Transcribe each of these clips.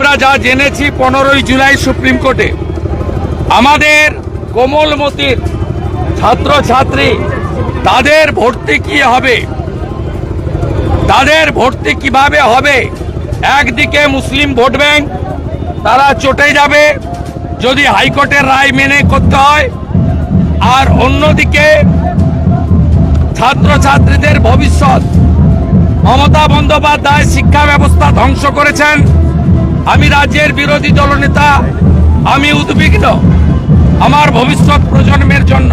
আমরা যা জেনেছি পনেরোই জুলাই সুপ্রিম কোর্টে, আমাদের কোমল কোমলমতির ছাত্রছাত্রী তাদের ভর্তি কি হবে? তাদের ভর্তি কীভাবে হবে? একদিকে মুসলিম ভোট ব্যাংক, তারা চটে যাবে যদি হাইকোর্টের রায় মেনে করতে হয়। আর অন্যদিকে ছাত্রছাত্রীদের ভবিষ্যৎ, মমতা বন্দ্যোপাধ্যায় শিক্ষা ব্যবস্থা ধ্বংস করেছেন। আমি রাজ্যের বিরোধী দলনেতা, আমি উদ্বিগ্ন আমার ভবিষ্যৎ প্রজন্মের জন্য।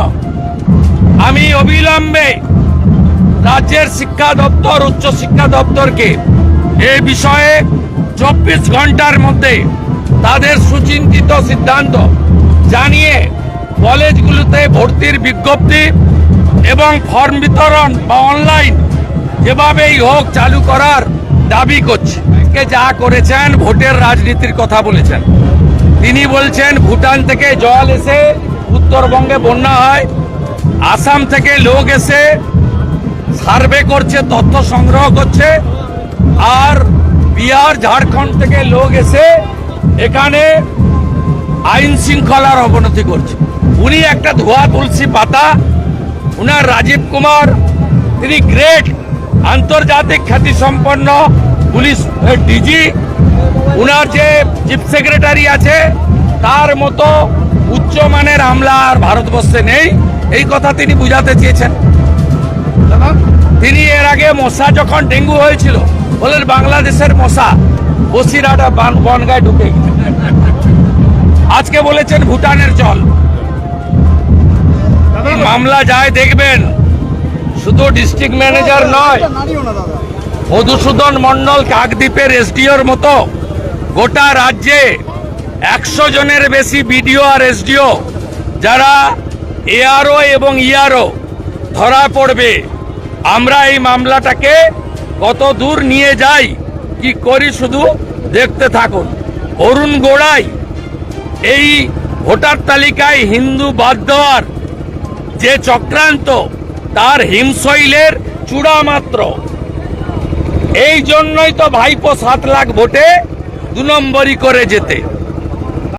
আমি অবিলম্বে রাজ্যের শিক্ষা দপ্তর, উচ্চ শিক্ষা দপ্তরকে এ বিষয়ে চব্বিশ ঘণ্টার মধ্যে তাদের সুচিন্তিত সিদ্ধান্ত জানিয়ে কলেজগুলোতে ভর্তির বিজ্ঞপ্তি এবং ফর্ম বিতরণ বা অনলাইন যেভাবেই হোক চালু করার দাবি করছে। আজকে যা করেছেন, ভোটের রাজনীতির কথা বলেছেন। তিনি বলছেন, ভুটান থেকে জল এসে উত্তরবঙ্গে বন্যা হয়, আসাম থেকে লোক এসে সার্ভে করছে, তথ্য সংগ্রহ করছে, আর বিহার, ঝাড়খণ্ড থেকে লোক এসে এখানে আইন শৃঙ্খলার অবনতি করছে। উনি একটা ধোয়া তুলসী পাতা, উনার রাজীব কুমার, তিনি গ্রেট আন্তর্জাতিক খ্যাতি সম্পন্ন পুলিশ ডিজি, উনার যে চিফ সেক্রেটারি আছে, তার মতো উচ্চমানের আমলা আর ভারতবর্ষে নেই। এই কথা তিনি বুঝাতে চেয়েছেন। তিনি এর আগে মশা যখন ডেঙ্গু হয়েছিল, বলেন বাংলাদেশের মশা বসিরাটা বান- বনগায় ঢুকে। আজকে বলেছেন ভুটানের জল। মামলা যায় দেখবেন, শুধু ডিস্ট্রিক্ট ম্যানেজার নয় মধুসূদন মন্ডল কাকদ্বীপের এসডিওর মতো গোটা রাজ্যে একশো জনের বেশি বিডিও আর এসডিও যারা এআরও এবং ইআরও ধরা পড়বে। আমরা এই মামলাটাকে কত দূর নিয়ে যাই, কি করি শুধু দেখতে থাকুন। অরুণ গোড়াই এই ভোটার তালিকায় হিন্দু বাদ দেওয়ার যে চক্রান্ত, তার হিমশৈলের চূড়া মাত্র এই জন্যই তো ভাইপো সাত লাখ ভোটে দু নম্বরই করে যেতে।